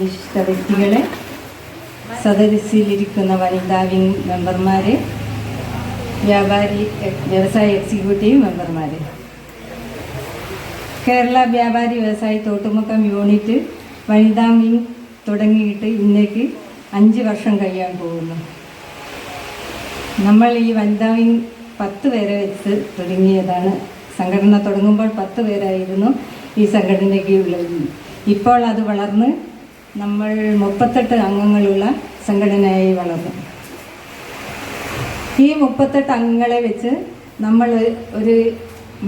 വിശിഷ്ട വ്യക്തികളെ സദസ്സിലിരിക്കുന്ന വനിതാ വിംഗ് മെമ്പർമാരെ വ്യാപാരി വ്യവസായ എക്സിക്യൂട്ടീവ് മെമ്പർമാരെ. കേരള വ്യാപാരി വ്യവസായി തോട്ടുമുക്കം യൂണിറ്റ് വനിതാ വിംഗ് തുടങ്ങിയിട്ട് ഇന്നേക്ക് അഞ്ച് വർഷം കഴിയാൻ പോകുന്നു. നമ്മൾ ഈ വനിതാ വിങ് പത്ത് പേരെ വെച്ച് തുടങ്ങിയതാണ് സംഘടന. തുടങ്ങുമ്പോൾ പത്ത് പേരായിരുന്നു ഈ സംഘടനയ്ക്ക് ഉള്ളത്. ഇപ്പോൾ അത് വളർന്ന് നമ്മൾ മുപ്പത്തെട്ട് അംഗങ്ങളുള്ള സംഘടനയായി വളർന്നു. ഈ മുപ്പത്തെട്ട് അംഗങ്ങളെ വെച്ച് നമ്മൾ ഒരു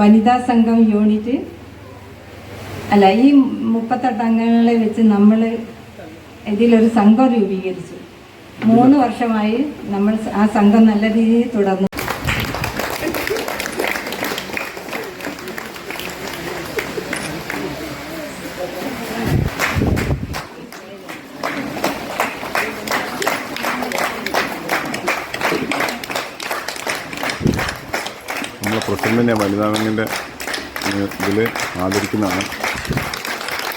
വനിതാ സംഘം യൂണിറ്റ് അല്ല ഈ മുപ്പത്തെട്ട് അംഗങ്ങളെ വെച്ച് നമ്മൾ ഇതിലൊരു സംഘം രൂപീകരിച്ചു. മൂന്ന് വർഷമായി നമ്മൾ ആ സംഘം നല്ല രീതിയിൽ തുടർന്നു. നമ്മളെ ഇതിൽ ആദരിക്കുന്നതാണ്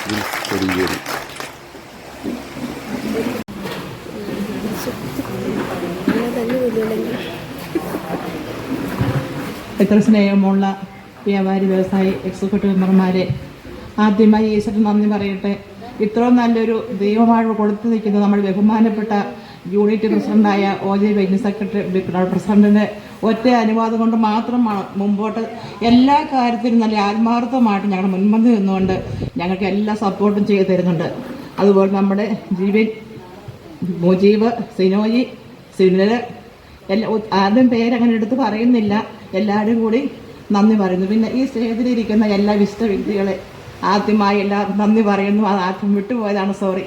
ഇതിൽ എത്ര സ്നേഹമുള്ള വ്യാപാരി വ്യവസായി എക്സിക്യൂട്ടീവ് മെമ്പർമാരെ ആദ്യമായി ഈശ്വരൻ നന്ദി പറയട്ടെ. ഇത്രയും നല്ലൊരു ദൈവമാഴ്വ് കൊടുത്തു നിൽക്കുന്ന നമ്മുടെ ബഹുമാനപ്പെട്ട യൂണിറ്റ് പ്രസിഡന്റായ ഒ. ജെ. വൈദ്യ സെക്രട്ടറി പ്രസിഡന്റിന്റെ ഒറ്റ അനുവാദം കൊണ്ട് മാത്രമാണ് മുമ്പോട്ട് എല്ലാ കാര്യത്തിലും നല്ല ആത്മാർത്ഥമായിട്ട് ഞങ്ങൾ മുൻപന്തി നിന്നുകൊണ്ട് ഞങ്ങൾക്ക് എല്ലാ സപ്പോർട്ടും ചെയ്തു തരുന്നുണ്ട്. അതുപോലെ നമ്മുടെ ജീവൻ മുജീബ് സിനോജി സിനിൽ എല്ലാ ആദ്യം പേരങ്ങനെ എടുത്ത് പറയുന്നില്ല. എല്ലാവരും കൂടി നന്ദി പറയുന്നു. പിന്നെ ഈ സ്റ്റേജിലിരിക്കുന്ന എല്ലാ വിശിഷ്ട വ്യക്തികളെ ആദ്യമായി എല്ലാവർക്കും നന്ദി പറയുന്നു. അത് ആദ്യം വിട്ടുപോയതാണ്. സോറി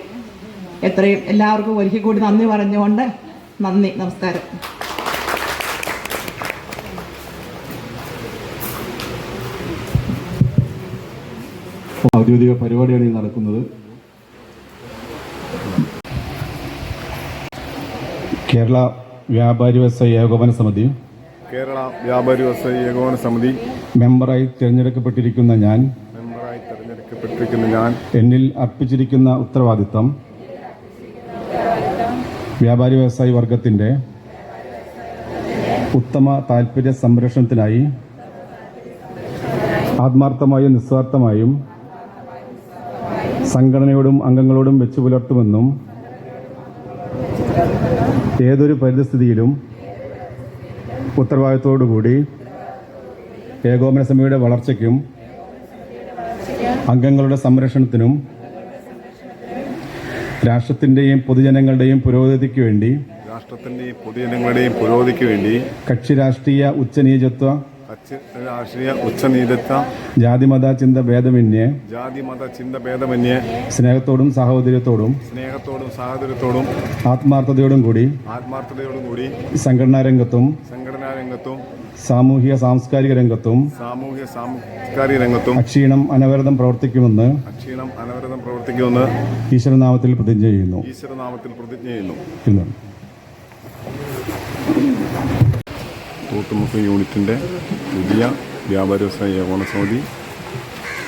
എത്രയും എല്ലാവർക്കും ഒരിക്കൽ കൂടി നന്ദി പറഞ്ഞുകൊണ്ട് നന്ദി. നമസ്കാരം. ഔദ്യോഗിക പരിപാടിയാണ് ഈ നടക്കുന്നത് കേരള വ്യാപാരി വ്യവസായ ഏകോപന സമിതി കേരള വ്യാപാരി വ്യവസായി ഏകോപന സമിതി മെമ്പറായി തിരഞ്ഞെടുക്കപ്പെട്ടിരിക്കുന്ന ഞാൻ മെമ്പറായി തിരഞ്ഞെടുക്കപ്പെട്ടിരിക്കുന്ന ഞാൻ എന്നിൽ അർപ്പിച്ചിരിക്കുന്ന ഉത്തരവാദിത്തം വ്യാപാരി വ്യവസായി വർഗത്തിന്റെ ഉത്തമ താൽപര്യ സംരക്ഷണത്തിനായി ആത്മാർത്ഥമായും നിസ്വാർത്ഥമായും സംഘടനയോടും അംഗങ്ങളോടും വെച്ചു പുലർത്തുമെന്നും ഏതൊരു പരിതസ്ഥിതിയിലും ഉത്തരവാദിത്തോടുകൂടി ഏകോപന സമിതിയുടെ വളർച്ചയ്ക്കും അംഗങ്ങളുടെ സംരക്ഷണത്തിനും രാഷ്ട്രത്തിന്റെയും പൊതുജനങ്ങളുടെയും പുരോഗതിക്ക് വേണ്ടി രാഷ്ട്രത്തിന്റെയും പൊതുജനങ്ങളുടെയും പുരോഗതിക്ക് വേണ്ടി കക്ഷി രാഷ്ട്രീയ ഉച്ചനീചത്വ രാഷ്ട്രീയ ഉച്ചനീതത്വ ജാതിമത ചിന്ത ഭേദമന്യേ. ജാതി മത ചിന്ത ഭേദമന്യേ. സ്നേഹത്തോടും സാഹോദര്യത്തോടും സ്നേഹത്തോടും സാഹോദര്യത്തോടും ആത്മാർത്ഥതയോടും കൂടി ആത്മാർത്ഥതയോടും കൂടി സംഘടനാ രംഗത്തും സംഘടനാ രംഗത്തും സാമൂഹിക സാംസ്കാരിക രംഗത്തും സാമൂഹ്യ സാംസ്കാരിക രംഗത്തും അക്ഷീണം അനവരതം പ്രവർത്തിക്കുമെന്ന് അക്ഷീണം അനവരതം പ്രവർത്തിക്കുമെന്ന് ഈശ്വരനാമത്തിൽ പ്രതിജ്ഞ ചെയ്യുന്നു. ഈശ്വരനാമത്തിൽ പ്രതിജ്ഞ ചെയ്യുന്നു. തൂത്തുമുക്ക് യൂണിറ്റിന്റെ പുതിയ വ്യാപാര വ്യവസായ ഏകോപന സമിതി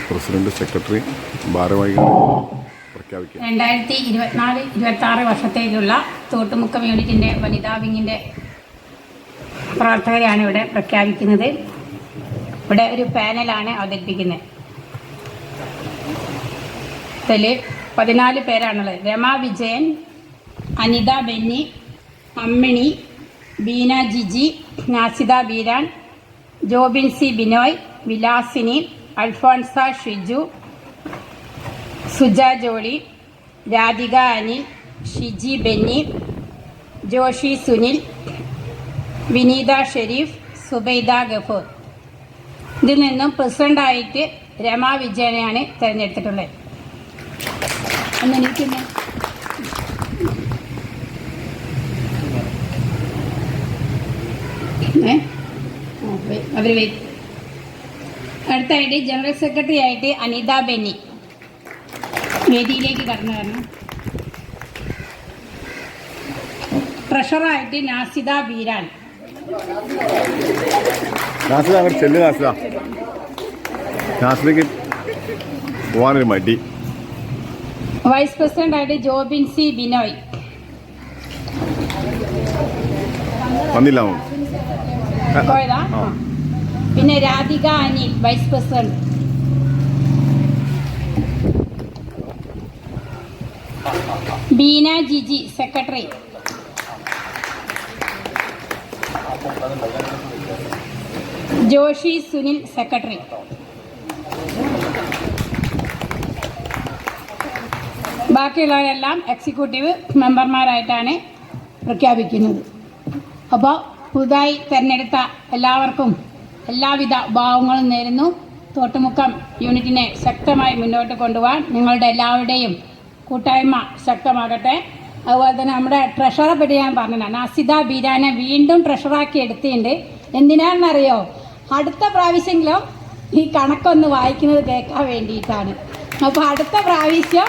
പ്രസിഡന്റ് സെക്രട്ടറി ഭാരവാഹികൾ പ്രഖ്യാപിക്കുക രണ്ടായിരത്തി ഇരുപത്തിനാല് ഇരുപത്തി ആറ് വർഷത്തേക്കുള്ള തോട്ടുമുക്കം യൂണിറ്റിന്റെ വനിതാ വിങ്ങിന്റെ പ്രവർത്തകരെയാണ് ഇവിടെ പ്രഖ്യാപിക്കുന്നത്. ഇവിടെ ഒരു പാനലാണ് അവതരിപ്പിക്കുന്നത്. ഇതിൽ പതിനാല് പേരാണുള്ളത്. രമ വിജയൻ അനിത ബെന്നി അമ്മിണി ബീന ജിജി നാസിദ ബീരാൻ ജോബിൻ സി ബിനോയ് വിലാസിനി അൽഫോൺസ ഷിജു സുജ ജോളി രാധിക അനിൽ ഷിജി ബെന്നി ജോഷി സുനിൽ വിനീത ഷെരീഫ് സുബൈദ ഗഫൂർ. ഇതിൽ നിന്നും പ്രസിഡന്റായിട്ട് രമ വിജയനെയാണ് തിരഞ്ഞെടുത്തിട്ടുള്ളത്. ഒന്ന്. അവർ അടുത്തായിട്ട് ജനറൽ സെക്രട്ടറി ആയിട്ട് അനിത ബെന്നി. വേദിയിലേക്ക് കടന്നു വരണം. ട്രഷറായിട്ട് നാസിദ ബീരാൻ. നാസിദ അങ്ങോട്ട് ചെല്ലു നാസിദ. നാസിദയ്ക്ക് പോകാനൊരു മടി. വൈസ് പ്രസിഡന്റ് ആയിട്ട് ജോബിൻ സി ബിനോയ്. വന്നില്ല പോയതാ. പിന്നെ Radhika Anil vice president Beena Jiji secretary Joshi Sunil secretary ബാക്കിയുള്ളവരെല്ലാം executive മെമ്പർമാരായിട്ടാണ് പ്രഖ്യാപിക്കുന്നത്. അപ്പോൾ പുതുതായി തിരഞ്ഞെടുത്ത എല്ലാവർക്കും എല്ലാവിധ ഭാവങ്ങളും നേരുന്നു. തോട്ടുമുക്കം യൂണിറ്റിനെ ശക്തമായി മുന്നോട്ട് കൊണ്ടുപോകാൻ നിങ്ങളുടെ എല്ലാവരുടെയും കൂട്ടായ്മ ശക്തമാകട്ടെ. അതുപോലെ തന്നെ നമ്മുടെ ട്രഷറെ പറ്റി ഞാൻ പറഞ്ഞതാണ് അസിത ബീരാനെ വീണ്ടും ട്രഷറാക്കി എടുത്തിട്ടുണ്ട്. എന്തിനാണെന്നറിയോ? അടുത്ത പ്രാവശ്യമെങ്കിലും ഈ കണക്കൊന്ന് വായിക്കുന്നത് കേൾക്കാൻ വേണ്ടിയിട്ടാണ്. അപ്പോൾ അടുത്ത പ്രാവശ്യം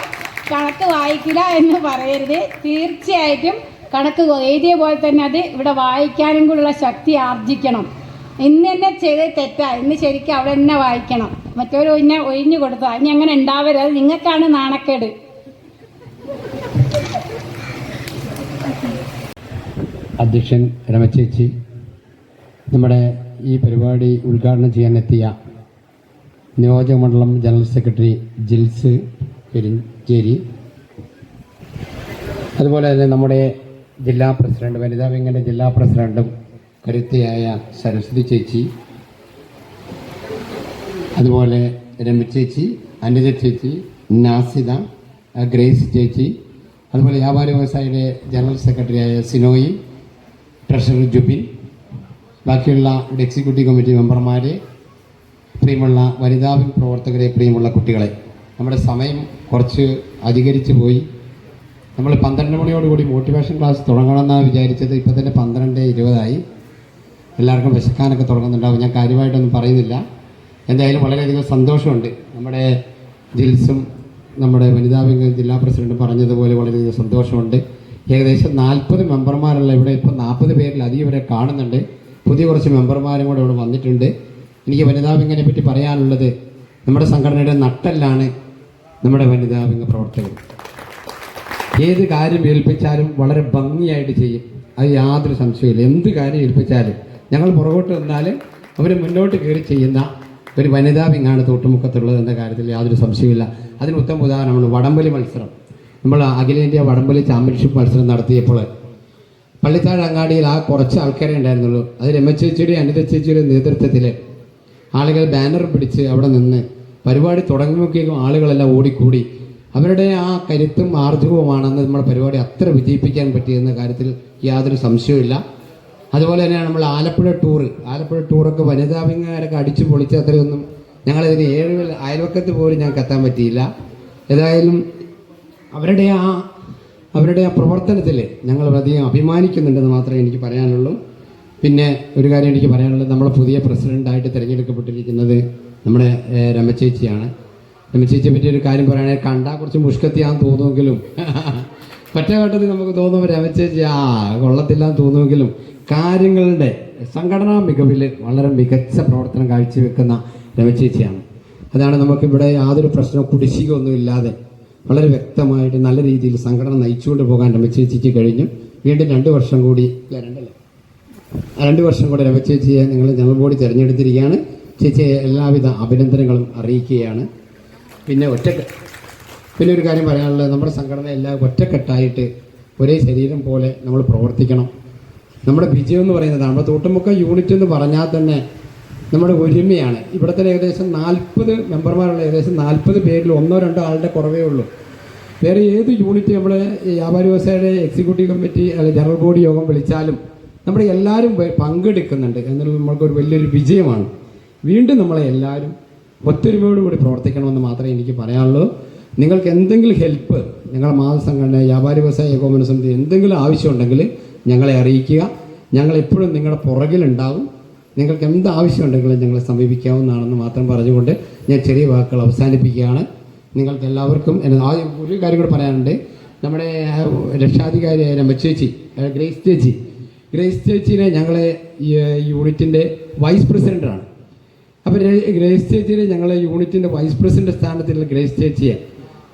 കണക്ക് വായിക്കില്ല എന്ന് പറയരുത്. തീർച്ചയായിട്ടും കണക്ക് എഴുതിയ പോലെ തന്നെ അത് ഇവിടെ വായിക്കാനും കൂടെയുള്ള ശക്തി ആർജിക്കണം. ഇന്ന് തന്നെ ചെയ്ത് തെറ്റാ. ഇന്ന് ശരിക്കും അവിടെ തന്നെ വായിക്കണം. മറ്റൊരു ഒഴിഞ്ഞ ഒഴിഞ്ഞു കൊടുത്തു ഇനി അങ്ങനെ ഉണ്ടാവരുത്. നിങ്ങൾക്കാണ് നാണക്കേട്. അധ്യക്ഷൻ രമചേച്ചി നമ്മുടെ ഈ പരിപാടി ഉദ്ഘാടനം ചെയ്യാനെത്തിയ നിയോജകമണ്ഡലം ജനറൽ സെക്രട്ടറി ജിൽസ് പെരിഞ്ചേരി. അതുപോലെ തന്നെ നമ്മുടെ ജില്ലാ പ്രസിഡന്റ് വനിതാ വിങ്ങിന്റെ ജില്ലാ പ്രസിഡന്റും കരുത്തിയായ സരസ്വതി ചേച്ചി അതുപോലെ രമി ചേച്ചി അനുജ ചേച്ചി നാസിദ ഗ്രേസ് ചേച്ചി അതുപോലെ വ്യാപാര വ്യവസായിയുടെ ജനറൽ സെക്രട്ടറിയായ സിനോയി ട്രഷറർ ജുബിൻ ബാക്കിയുള്ള എക്സിക്യൂട്ടീവ് കമ്മിറ്റി മെമ്പർമാരെ പ്രിയമുള്ള വനിതാ പ്രവർത്തകരെ പ്രിയമുള്ള കുട്ടികളെ നമ്മുടെ സമയം കുറച്ച് അധികരിച്ചു പോയി. നമ്മൾ പന്ത്രണ്ട് മണിയോടുകൂടി മോട്ടിവേഷൻ ക്ലാസ് തുടങ്ങണമെന്നാണ് വിചാരിച്ചത്. ഇപ്പോൾ തന്നെ പന്ത്രണ്ട് ഇരുപതായി. എല്ലാവർക്കും വിശക്കാനൊക്കെ തുടങ്ങുന്നുണ്ടാവും. ഞാൻ കാര്യമായിട്ടൊന്നും പറയുന്നില്ല. എന്തായാലും വളരെയധികം സന്തോഷമുണ്ട്. നമ്മുടെ ജിൽസും നമ്മുടെ വനിതാ വിംഗ് ജില്ലാ പ്രസിഡന്റ് പറഞ്ഞതുപോലെ വളരെയധികം സന്തോഷമുണ്ട്. ഏകദേശം നാൽപ്പത് മെമ്പർമാരുള്ള ഇവിടെ ഇപ്പോൾ നാൽപ്പത് പേരിലധികം ഇവരെ കാണുന്നുണ്ട്. പുതിയ കുറച്ച് മെമ്പർമാരും കൂടെ ഇവിടെ വന്നിട്ടുണ്ട്. എനിക്ക് വനിതാ വിങ്ങിനെ പറ്റി പറയാനുള്ളത് നമ്മുടെ സംഘടനയുടെ നട്ടെല്ലാണ് നമ്മുടെ വനിതാ വിംഗ് പ്രവർത്തകർ ഏത് കാര്യം ഏൽപ്പിച്ചാലും വളരെ ഭംഗിയായിട്ട് ചെയ്യും. അത് യാതൊരു സംശയമില്ല എന്ത് കാര്യം ഏൽപ്പിച്ചാലും ഞങ്ങൾ പുറകോട്ട് നിന്നാൽ അവർ മുന്നോട്ട് കയറി ചെയ്യുന്ന ഒരു വനിതാ വിങ്ങാണ് തോട്ടുമുക്കത്തുള്ളത് എന്ന കാര്യത്തിൽ യാതൊരു സംശയമില്ല അതിന് ഉത്തമ ഉദാഹരണമാണ് വടംവലി മത്സരം. നമ്മൾ അഖിലേന്ത്യാ വടംവലി ചാമ്പ്യൻഷിപ്പ് മത്സരം നടത്തിയപ്പോൾ പള്ളിത്താഴ് അങ്ങാടിയിൽ ആ കുറച്ച് ആൾക്കാരെ ഉണ്ടായിരുന്നുള്ളൂ. അത് രമച്ചേച്ചിയുടെ അനിത ചേച്ചിയുടെ നേതൃത്വത്തിൽ ആളുകൾ ബാനർ പിടിച്ച് അവിടെ നിന്ന് പരിപാടി തുടങ്ങുമ്പോഴേക്കും ആളുകളെല്ലാം ഓടിക്കൂടി. അവരുടെ ആ കരുത്തും ആർജവുമാണെന്ന് നമ്മുടെ പരിപാടി അത്ര വിജയിപ്പിക്കാൻ പറ്റിയെന്ന കാര്യത്തിൽ യാതൊരു സംശയവുമില്ല. അതുപോലെ തന്നെയാണ് നമ്മൾ ആലപ്പുഴ ടൂർ ആലപ്പുഴ ടൂറൊക്കെ വനിതാ വിങ്ങാരൊക്കെ അടിച്ചു പൊളിച്ച് അത്രയൊന്നും ഞങ്ങളതിന് ഏഴ് അയൽവക്കത്ത് പോലും ഞങ്ങൾക്ക് എത്താൻ പറ്റിയില്ല. ഏതായാലും അവരുടെ ആ അവരുടെ ആ പ്രവർത്തനത്തിൽ ഞങ്ങൾ അധികം അഭിമാനിക്കുന്നുണ്ടെന്ന് മാത്രമേ എനിക്ക് പറയാനുള്ളൂ. പിന്നെ ഒരു കാര്യം എനിക്ക് പറയാനുള്ളത് നമ്മളെ പുതിയ പ്രസിഡന്റായിട്ട് തിരഞ്ഞെടുക്കപ്പെട്ടിരിക്കുന്നത് നമ്മുടെ രമചേച്ചിയാണ്. രമചേച്ചിയെ പറ്റി ഒരു കാര്യം പറയുകയാണെങ്കിൽ കണ്ടാൽ കുറച്ച് മുഷ്കത്തിയാന്ന് തോന്നുമെങ്കിലും ഒറ്റഘട്ടത്തിൽ നമുക്ക് തോന്നുമ്പോൾ രമചേച്ചി ആ കൊള്ളത്തില്ലാന്ന് തോന്നുമെങ്കിലും കാര്യങ്ങളുടെ സംഘടനാ മികവിൽ വളരെ മികച്ച പ്രവർത്തനം കാഴ്ചവെക്കുന്ന രമചേച്ചിയാണ് അതാണ് നമുക്കിവിടെ യാതൊരു പ്രശ്നവും കുടിശ്ശിക ഒന്നുമില്ലാതെ വളരെ വ്യക്തമായിട്ട് നല്ല രീതിയിൽ സംഘടന നയിച്ചുകൊണ്ട് പോകാൻ രമചേച്ചിക്ക് കഴിഞ്ഞു. വീണ്ടും രണ്ട് വർഷം കൂടി രണ്ടല്ലേ. രണ്ട് വർഷം കൂടി രമചേച്ചിയെ നിങ്ങൾ ജനറൽ ബോഡി തിരഞ്ഞെടുത്തിരിക്കുകയാണ്. ചേച്ചിയെ എല്ലാവിധ അഭിനന്ദനങ്ങളും അറിയിക്കുകയാണ്. പിന്നെ ഒറ്റയ്ക്ക് പിന്നെ ഒരു കാര്യം പറയാനുള്ളത് നമ്മുടെ സംഘടന എല്ലാം ഒറ്റക്കെട്ടായിട്ട് ഒരേ ശരീരം പോലെ നമ്മൾ പ്രവർത്തിക്കണം. നമ്മുടെ വിജയം എന്ന് പറയുന്നത് നമ്മുടെ തോട്ടുമുക്ക യൂണിറ്റ് എന്ന് പറഞ്ഞാൽ തന്നെ നമ്മുടെ ഒരുമയാണ്. ഇവിടെ തന്നെ ഏകദേശം നാൽപ്പത് മെമ്പർമാരുള്ള ഏകദേശം നാൽപ്പത് പേരിൽ ഒന്നോ രണ്ടോ ആളുടെ കുറവേ ഉള്ളൂ. വേറെ ഏത് യൂണിറ്റ് നമ്മുടെ ഈ വ്യാപാരി വ്യവസായയുടെ എക്സിക്യൂട്ടീവ് കമ്മിറ്റി അല്ലെങ്കിൽ ജനറൽ ബോഡി യോഗം വിളിച്ചാലും നമ്മുടെ എല്ലാവരും പങ്കെടുക്കുന്നുണ്ട് എന്നുള്ളത് നമ്മൾക്കൊരു വലിയൊരു വിജയമാണ്. വീണ്ടും നമ്മളെ എല്ലാവരും ഒത്തൊരുമയോടുകൂടി പ്രവർത്തിക്കണമെന്ന് മാത്രമേ എനിക്ക് പറയാനുള്ളൂ. നിങ്ങൾക്ക് എന്തെങ്കിലും ഹെൽപ്പ് ഞങ്ങളുടെ മാതൃസംഘടന വ്യാപാരി വ്യവസായ ഏകോപന സമിതി എന്തെങ്കിലും ആവശ്യമുണ്ടെങ്കിൽ ഞങ്ങളെ അറിയിക്കുക. ഞങ്ങൾ എപ്പോഴും നിങ്ങളുടെ പുറകിലുണ്ടാവും. നിങ്ങൾക്ക് എന്ത് ആവശ്യമുണ്ടെങ്കിലും ഞങ്ങളെ സമീപിക്കാവുന്നതാണെന്ന് മാത്രം പറഞ്ഞുകൊണ്ട് ഞാൻ ചെറിയ വാക്കുകൾ അവസാനിപ്പിക്കുകയാണ്. നിങ്ങൾക്ക് എല്ലാവർക്കും ആദ്യം ഒരു കാര്യം കൂടെ പറയാനുണ്ട്. നമ്മുടെ രക്ഷാധികാരിയായ രമചേച്ചി ആ, ഗ്രേസ് ചേച്ചി. ഗ്രേസ് ചേച്ചിനെ ഞങ്ങളെ യൂണിറ്റിന്റെ വൈസ് പ്രസിഡന്റാണ് അപ്പോൾ ഗ്രേസ് ചേച്ചിനെ ഞങ്ങളെ യൂണിറ്റിന്റെ വൈസ് പ്രസിഡന്റ് സ്ഥാനത്തിലുള്ള ഗ്രേസ് ചേച്ചിയെ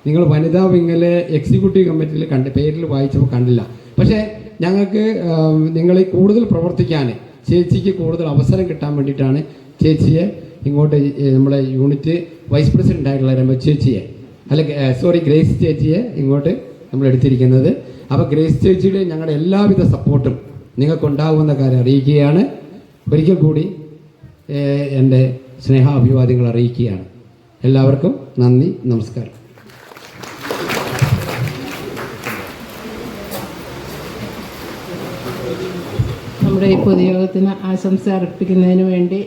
നിങ്ങൾ വനിതാ വിങ്ങിലെ എക്സിക്യൂട്ടീവ് കമ്മിറ്റിയിൽ കണ്ട് പേരിൽ വായിച്ചപ്പോൾ കണ്ടില്ല. പക്ഷേ ഞങ്ങൾക്ക് നിങ്ങളെ കൂടുതൽ പ്രവർത്തിക്കാൻ ചേച്ചിക്ക് കൂടുതൽ അവസരം കിട്ടാൻ വേണ്ടിയിട്ടാണ് ചേച്ചിയെ ഇങ്ങോട്ട് നമ്മളെ യൂണിറ്റ് വൈസ് പ്രസിഡന്റ് ആയിട്ടുള്ള രമ ചേച്ചിയെ അല്ല സോറി ഗ്രേസ് ചേച്ചിയെ ഇങ്ങോട്ട് നമ്മൾ എടുത്തിരിക്കുന്നത്. അപ്പോൾ ഗ്രേസ് ചേച്ചിയുടെ ഞങ്ങളുടെ എല്ലാവിധ സപ്പോർട്ടും നിങ്ങൾക്കുണ്ടാകുമെന്ന കാര്യം അറിയിക്കുകയാണ്. ഒരിക്കൽ കൂടി എന്റെ സ്നേഹാഭിവാദ്യങ്ങൾ അറിയിക്കുകയാണ്. എല്ലാവർക്കും നന്ദി നമസ്കാരം. നമ്മുടെ ഈ പൊതുയോഗത്തിന് ആശംസ അർപ്പിക്കുന്നതിന് വേണ്ടി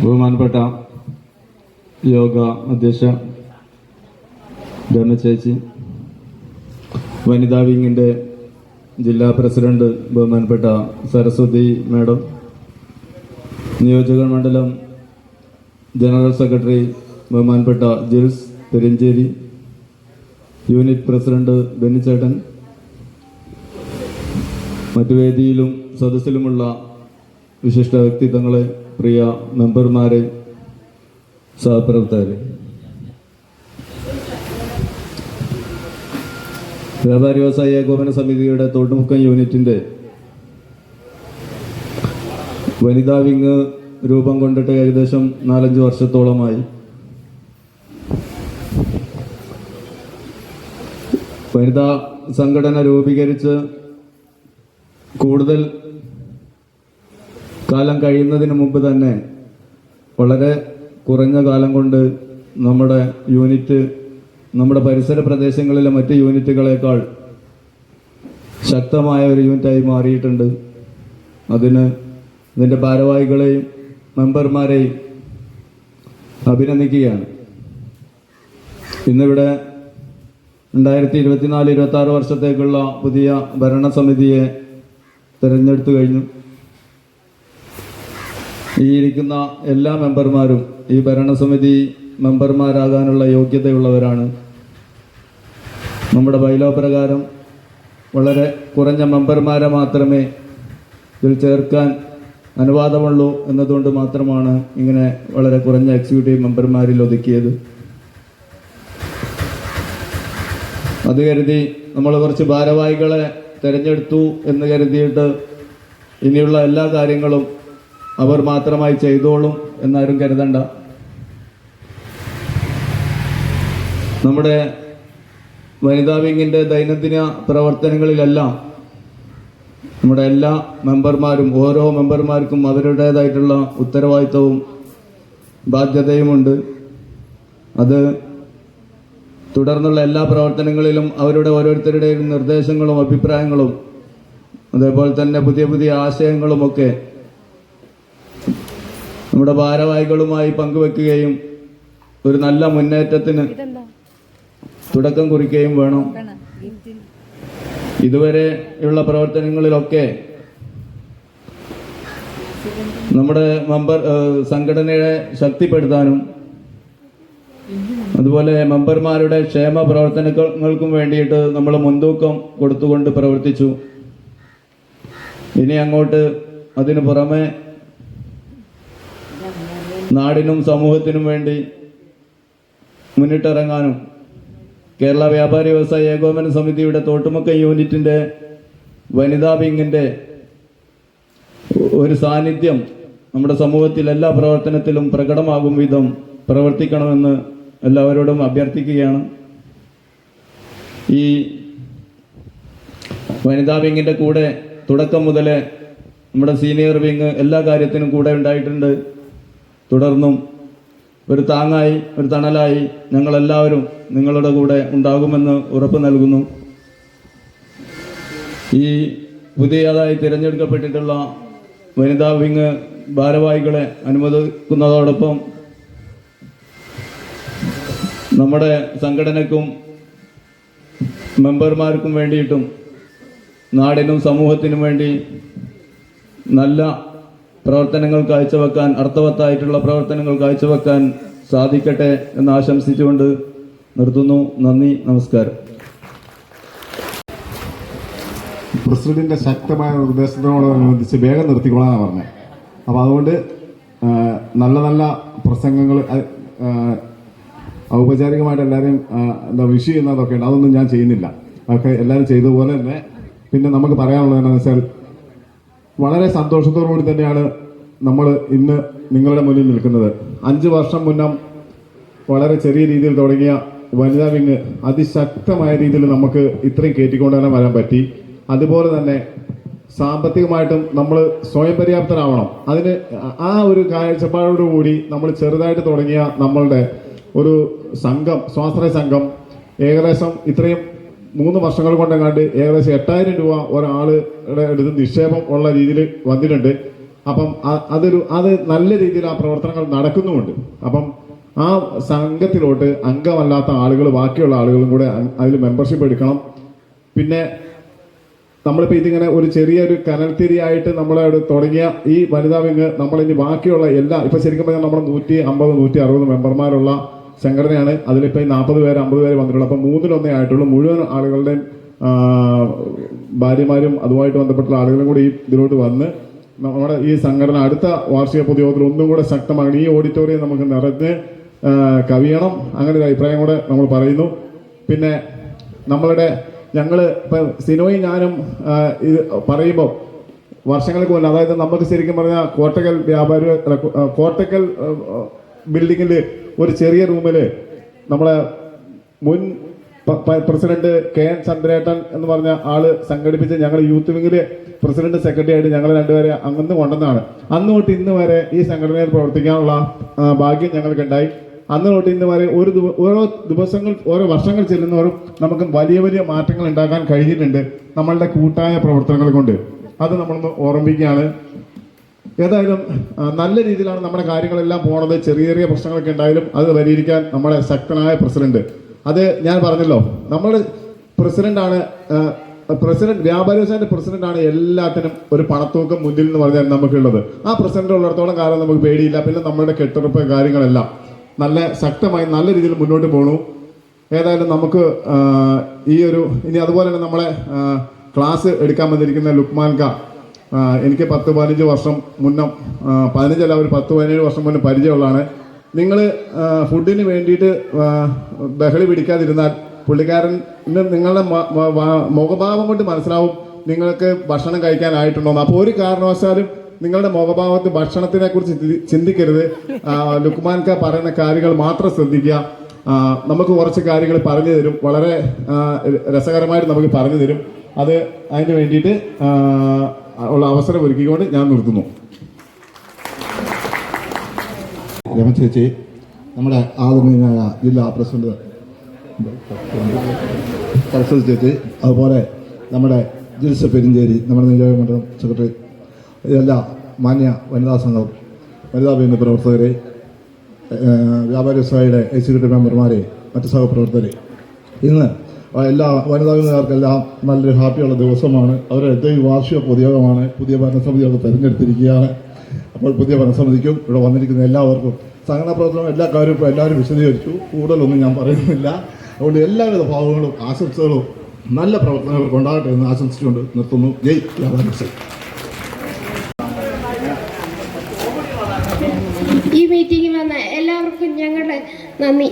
ബഹുമാനപ്പെട്ട യോഗ അധ്യക്ഷ ധർണ ചേച്ചി വനിതാ വിങ്ങിന്റെ ജില്ലാ പ്രസിഡന്റ് ബഹുമാനപ്പെട്ട സരസ്വതി മാഡം നിയോജക മണ്ഡലം ജനറൽ സെക്രട്ടറി ബഹുമാനപ്പെട്ട ജിൽസ് പെരിഞ്ചേരി യൂണിറ്റ് പ്രസിഡന്റ് ബെന്നിച്ചേട്ടൻ മറ്റു വേദിയിലും സദസ്സിലുമുള്ള വിശിഷ്ട വ്യക്തിത്വങ്ങളെ പ്രിയ മെമ്പർമാരെ സഹപ്രവർത്തകരെ. വ്യാപാരി വ്യവസായ ഏകോപന സമിതിയുടെ തോട്ടുമുക്കം യൂണിറ്റിന്റെ വനിതാ വിങ് രൂപം കൊണ്ടിട്ട് ഏകദേശം നാലഞ്ച് വർഷത്തോളമായി വനിതാ സംഘടന രൂപീകരിച്ച് കൂടുതൽ കാലം കഴിയുന്നതിന് മുമ്പ് തന്നെ വളരെ കുറഞ്ഞ കാലം കൊണ്ട് നമ്മുടെ യൂണിറ്റ് നമ്മുടെ പരിസര പ്രദേശങ്ങളിലെ മറ്റ് യൂണിറ്റുകളേക്കാൾ ശക്തമായ ഒരു യൂണിറ്റായി മാറിയിട്ടുണ്ട്. അതിന് ഇതിന്റെ ഭാരവാഹികളെയും മെമ്പർമാരെയും അഭിനന്ദിക്കുകയാണ്. ഇന്നിവിടെ രണ്ടായിരത്തി ഇരുപത്തിനാല് ഇരുപത്തി ആറ് വർഷത്തേക്കുള്ള പുതിയ ഭരണസമിതിയെ തിരഞ്ഞെടുത്തു കഴിഞ്ഞു. ഈ ഇരിക്കുന്ന എല്ലാ മെമ്പർമാരും ഈ ഭരണസമിതി മെമ്പർമാരാകാനുള്ള യോഗ്യതയുള്ളവരാണ്. നമ്മുടെ ബൈലോ പ്രകാരം വളരെ കുറഞ്ഞ മെമ്പർമാരെ മാത്രമേ ഇതിൽ ചേർക്കാൻ അനുവാദമുള്ളൂ എന്നതുകൊണ്ട് മാത്രമാണ് ഇങ്ങനെ വളരെ കുറഞ്ഞ എക്സിക്യൂട്ടീവ് മെമ്പർമാരിൽ ഒതുക്കിയത്. അത് കരുതി നമ്മൾ കുറച്ച് ഭാരവാഹികളെ തിരഞ്ഞെടുത്തു എന്ന് കരുതിയിട്ട് ഇനിയുള്ള എല്ലാ കാര്യങ്ങളും അവർ മാത്രമായി ചെയ്തോളും എന്നാരും കരുതണ്ട. നമ്മുടെ വനിതാ വിങ്ങിന്റെ ദൈനംദിന പ്രവർത്തനങ്ങളിലെല്ലാം നമ്മുടെ എല്ലാ മെമ്പർമാരും ഓരോ മെമ്പർമാർക്കും അവരുടേതായിട്ടുള്ള ഉത്തരവാദിത്വവും ബാധ്യതയുമുണ്ട്. അത് തുടർന്നുള്ള എല്ലാ പ്രവർത്തനങ്ങളിലും അവരുടെ ഓരോരുത്തരുടെയും നിർദ്ദേശങ്ങളും അഭിപ്രായങ്ങളും അതേപോലെ തന്നെ പുതിയ പുതിയ ആശയങ്ങളുമൊക്കെ നമ്മുടെ ഭാരവാഹികളുമായി പങ്കുവെക്കുകയും ഒരു നല്ല മുന്നേറ്റത്തിന് തുടക്കം കുറിക്കുകയും വേണം. ഇതുവരെയുള്ള പ്രവർത്തനങ്ങളിലൊക്കെ നമ്മുടെ മെമ്പർ സംഘടനയെ ശക്തിപ്പെടുത്താനും അതുപോലെ മെമ്പർമാരുടെ ക്ഷേമ പ്രവർത്തനങ്ങൾക്കും വേണ്ടിയിട്ട് നമ്മൾ മുൻതൂക്കം കൊടുത്തുകൊണ്ട് പ്രവർത്തിച്ചു. ഇനി അങ്ങോട്ട് അതിനു പുറമെ നാടിനും സമൂഹത്തിനും വേണ്ടി മുന്നിട്ടിറങ്ങാനും കേരള വ്യാപാരി വ്യവസായ ഏകോപന സമിതിയുടെ തോട്ടുമുക്ക യൂണിറ്റിന്റെ വനിതാ വിങ്ങിന്റെ ഒരു സാന്നിധ്യം നമ്മുടെ സമൂഹത്തിൽ എല്ലാ പ്രവർത്തനത്തിലും പ്രകടമാകും വിധം പ്രവർത്തിക്കണമെന്ന് എല്ലാവരോടും അഭ്യർത്ഥിക്കുകയാണ്. ഈ വനിതാ വിങ്ങിന്റെ കൂടെ തുടക്കം മുതൽ നമ്മുടെ സീനിയർ വിങ് എല്ലാ കാര്യത്തിനും കൂടെ ഉണ്ടായിട്ടുണ്ട്. തുടർന്നും ഒരു താങ്ങായി ഒരു തണലായി ഞങ്ങളെല്ലാവരും നിങ്ങളുടെ കൂടെ ഉണ്ടാകുമെന്ന് ഉറപ്പ് നൽകുന്നു. ഈ പുതിയതായി തിരഞ്ഞെടുക്കപ്പെട്ടിട്ടുള്ള വനിതാ വിങ് ഭാരവാഹികളെ അനുമോദിക്കുന്നതോടൊപ്പം നമ്മുടെ സംഘടനക്കും മെമ്പർമാർക്കും വേണ്ടിയിട്ടും നാടിനും സമൂഹത്തിനും വേണ്ടി നല്ല പ്രവർത്തനങ്ങൾ കാഴ്ചവെക്കാൻ അർത്ഥവത്തായിട്ടുള്ള പ്രവർത്തനങ്ങൾ കാഴ്ചവെക്കാൻ സാധിക്കട്ടെ എന്ന് ആശംസിച്ചുകൊണ്ട് നിർത്തുന്നു. നന്ദി നമസ്കാരം. പ്രസിഡന്റിന്റെ ശക്തമായ നിർദ്ദേശത്തിനോടനുബന്ധിച്ച് വേഗം നിർത്തിക്കൊള്ളാൻ പറഞ്ഞത് അപ്പോൾ അതുകൊണ്ട് നല്ല നല്ല പ്രസംഗങ്ങൾ ഔപചാരികമായിട്ട് എല്ലാവരെയും എന്താ വിഷ് ചെയ്യുന്നതൊക്കെ ഉണ്ട്. അതൊന്നും ഞാൻ ചെയ്യുന്നില്ല. അതൊക്കെ എല്ലാവരും ചെയ്ത പോലെ തന്നെ പിന്നെ നമുക്ക് പറയാനുള്ളത് എന്താണെന്ന് വെച്ചാൽ വളരെ സന്തോഷത്തോടുകൂടി തന്നെയാണ് നമ്മൾ ഇന്ന് നിങ്ങളുടെ മുന്നിൽ നിൽക്കുന്നത്. അഞ്ച് വർഷം മുന്നം വളരെ ചെറിയ രീതിയിൽ തുടങ്ങിയ വനിതാ വിങ് അതിശക്തമായ രീതിയിൽ നമുക്ക് ഇത്രയും കയറ്റിക്കൊണ്ട് തന്നെ വരാൻ പറ്റി. അതുപോലെ തന്നെ സാമ്പത്തികമായിട്ടും നമ്മൾ സ്വയം പര്യാപ്തരാവണം. അതിന് ആ ഒരു കാഴ്ചപ്പാടോടുകൂടി നമ്മൾ ചെറുതായിട്ട് തുടങ്ങിയ നമ്മളുടെ ഒരു സംഘം സ്വാശ്രയ സംഘം ഏകദേശം ഇത്രയും മൂന്ന് വർഷങ്ങൾ കൊണ്ടെങ്ങാണ്ട് ഏകദേശം എട്ടായിരം രൂപ ഒരാളുടെ അടുത്ത് നിക്ഷേപം ഉള്ള രീതിയിൽ വന്നിട്ടുണ്ട്. അപ്പം അതൊരു അത് നല്ല രീതിയിൽ ആ പ്രവർത്തനങ്ങൾ നടക്കുന്നുമുണ്ട്. അപ്പം ആ സംഘത്തിലോട്ട് അംഗമല്ലാത്ത ആളുകൾ ബാക്കിയുള്ള ആളുകളും കൂടെ അതിൽ മെമ്പർഷിപ്പ് എടുക്കണം. പിന്നെ നമ്മളിപ്പോൾ ഇതിങ്ങനെ ഒരു ചെറിയൊരു കനൽത്തിരിയായിട്ട് നമ്മളെ തുടങ്ങിയ ഈ വനിതാ വിങ് നമ്മളിനി ബാക്കിയുള്ള എല്ലാ ഇപ്പം ശരിക്കും പറഞ്ഞാൽ നമ്മുടെ നൂറ്റി അമ്പത് നൂറ്റി അറുപത് മെമ്പർമാരുള്ള സംഘടനയാണ്. അതിലിപ്പോൾ നാൽപ്പത് പേര് അമ്പത് പേര് വന്നിട്ടുള്ളൂ. അപ്പം മൂന്നിലൊന്നേ ആയിട്ടുള്ളൂ. മുഴുവൻ ആളുകളുടെയും ഭാര്യമാരും അതുമായിട്ട് ബന്ധപ്പെട്ടുള്ള ആളുകളും കൂടി ഈ ഇതിലോട്ട് വന്ന് നമ്മുടെ ഈ സംഘടന അടുത്ത വാർഷിക പൊതുയോഗത്തിൽ ഒന്നും കൂടെ ശക്തമാകണം ഈ ഓഡിറ്റോറിയം നമുക്ക് നിറഞ്ഞ് കവിയണം അങ്ങനെ ഒരു അഭിപ്രായം കൂടെ നമ്മൾ പറയുന്നു. പിന്നെ നമ്മളുടെ ഞങ്ങൾ ഇപ്പം സിനോയും ഞാനും ഇത് പറയുമ്പോൾ വർഷങ്ങൾക്ക് മുന്നേ അതായത് നമുക്ക് ശരിക്കും പറഞ്ഞാൽ കോട്ടക്കൽ വ്യാപാരി കോട്ടക്കൽ ബിൽഡിങ്ങിൽ ഒരു ചെറിയ റൂമിൽ നമ്മളെ മുൻ പ്രസിഡന്റ് കെ എൻ ചന്ദ്രേട്ടൻ എന്ന് പറഞ്ഞ ആൾ സംഘടിപ്പിച്ച് ഞങ്ങൾ യൂത്ത് വിങ്ങിൽ പ്രസിഡന്റ് സെക്രട്ടറി ആയിട്ട് ഞങ്ങൾ രണ്ടുപേരെ അന്ന് കൊണ്ടുവന്നാണ് അന്ന് തൊട്ട് ഇന്ന് വരെ ഈ സംഘടനയിൽ പ്രവർത്തിക്കാനുള്ള ഭാഗ്യം ഞങ്ങൾക്കുണ്ടായി. അന്ന് തൊട്ട് ഇന്ന് വരെ ഒരു ഓരോ ദിവസങ്ങൾ ഓരോ വർഷങ്ങൾ ചെല്ലുന്നവരും നമുക്ക് വലിയ വലിയ മാറ്റങ്ങൾ ഉണ്ടാക്കാൻ കഴിഞ്ഞിട്ടുണ്ട് നമ്മളുടെ കൂട്ടായ പ്രവർത്തനങ്ങൾ കൊണ്ട്. അത് നമ്മളൊന്ന് ഓർമ്മിക്കുകയാണ് ഏതായാലും നല്ല രീതിയിലാണ് നമ്മുടെ കാര്യങ്ങളെല്ലാം പോണത്. ചെറിയ ചെറിയ പ്രശ്നങ്ങളൊക്കെ ഉണ്ടായാലും അത് പരിഹരിക്കാൻ നമ്മുടെ ശക്തനായ പ്രസിഡന്റ്. അത് ഞാൻ പറഞ്ഞല്ലോ നമ്മൾ പ്രസിഡന്റാണ് പ്രസിഡന്റ് വ്യാപാരി പ്രസിഡന്റ് പ്രസിഡന്റാണ് എല്ലാത്തിനും ഒരു പണത്തൂക്കം മുന്നിൽ എന്ന് പറഞ്ഞാൽ നമുക്കുള്ളത്. ആ പ്രസിഡന്റ് ഉള്ളിടത്തോളം കാലം നമുക്ക് പേടിയില്ല പിന്നെ നമ്മുടെ കെട്ടുറപ്പ് കാര്യങ്ങളെല്ലാം നല്ല ശക്തമായി നല്ല രീതിയിൽ മുന്നോട്ട് പോകണു ഏതായാലും നമുക്ക് ഈ ഒരു ഇനി അതുപോലെ തന്നെ നമ്മളെ ക്ലാസ് എടുക്കാൻ വന്നിരിക്കുന്ന ലുക്മാൻ ആ, എനിക്ക് പത്ത് പതിനഞ്ച് വർഷം മുന്നം പതിനഞ്ചല്ല ഒരു പത്ത് പതിനേഴ് വർഷം മുന്നേ പരിചയമുള്ളതാണ്. നിങ്ങൾ ഫുഡിന് വേണ്ടിയിട്ട് ബഹളി പിടിക്കാതിരുന്നാൽ പുള്ളിക്കാരൻ നിങ്ങളുടെ മുഖഭാവം കൊണ്ട് മനസ്സിലാവും നിങ്ങൾക്ക് ഭക്ഷണം കഴിക്കാനായിട്ടുണ്ടോ അപ്പോൾ ഒരു കാരണവശാലും നിങ്ങളുടെ മുഖഭാവത്ത് ഭക്ഷണത്തിനെ കുറിച്ച് ചിന്തിക്കരുത്. ലുക്മാൻക പറയുന്ന കാര്യങ്ങൾ മാത്രം ശ്രദ്ധിക്കുക. നമുക്ക് കുറച്ച് കാര്യങ്ങൾ പറഞ്ഞു തരും. വളരെ രസകരമായിട്ട് നമുക്ക് പറഞ്ഞു തരും. അത് അതിന് വേണ്ടിയിട്ട് ഉള്ള അവസരം ഒരുക്കിക്കൊണ്ട് ഞാൻ നിർത്തുന്നു. രമ ചേച്ചി നമ്മുടെ ആദരണീയനായ ജില്ലാ പ്രസിഡന്റ് സരസ്വതി ചേച്ചി അതുപോലെ നമ്മുടെ ജിൽസ പെരിഞ്ചേരി നമ്മുടെ നിയോജക മണ്ഡലം സെക്രട്ടറി ഇതെല്ലാം മാന്യ വനിതാ സംഘം വനിതാ വിംഗ് പ്രവർത്തകരെ വ്യാപാരി വ്യവസായിയുടെ എക്സിക്യൂട്ടീവ് മെമ്പർമാരെ മറ്റ് സഹപ്രവർത്തകരെ. ഇന്ന് എല്ലാ വനിതാ വിംഗുകാർക്കെല്ലാം നല്ലൊരു ഹാപ്പിയുള്ള ദിവസമാണ്. അവരുടെ ഈ വാർഷിക പൊതുയോഗമാണ്. പുതിയ ഭരണസമിതി അവിടെ തിരഞ്ഞെടുത്തിരിക്കുകയാണ്. അപ്പോൾ പുതിയ ഭരണസമിതിക്കും ഇവിടെ വന്നിരിക്കുന്ന എല്ലാവർക്കും സംഘടനാ പ്രവർത്തനം എല്ലാ കാര്യവും എല്ലാവരും വിശദീകരിച്ചു. കൂടുതലൊന്നും ഞാൻ പറയുന്നില്ല. അതുകൊണ്ട് എല്ലാവിധ ഭാവങ്ങളും ആശംസകളും നല്ല പ്രവർത്തനങ്ങൾ ഉണ്ടാകട്ടെ എന്ന് ആശംസിച്ചുകൊണ്ട് നിർത്തുന്നു. ജയ് രാധാകൃഷ്ണൻ. ഈ മീറ്റിംഗിൽ വന്ന എല്ലാവർക്കും ഞങ്ങളുടെ നന്ദി.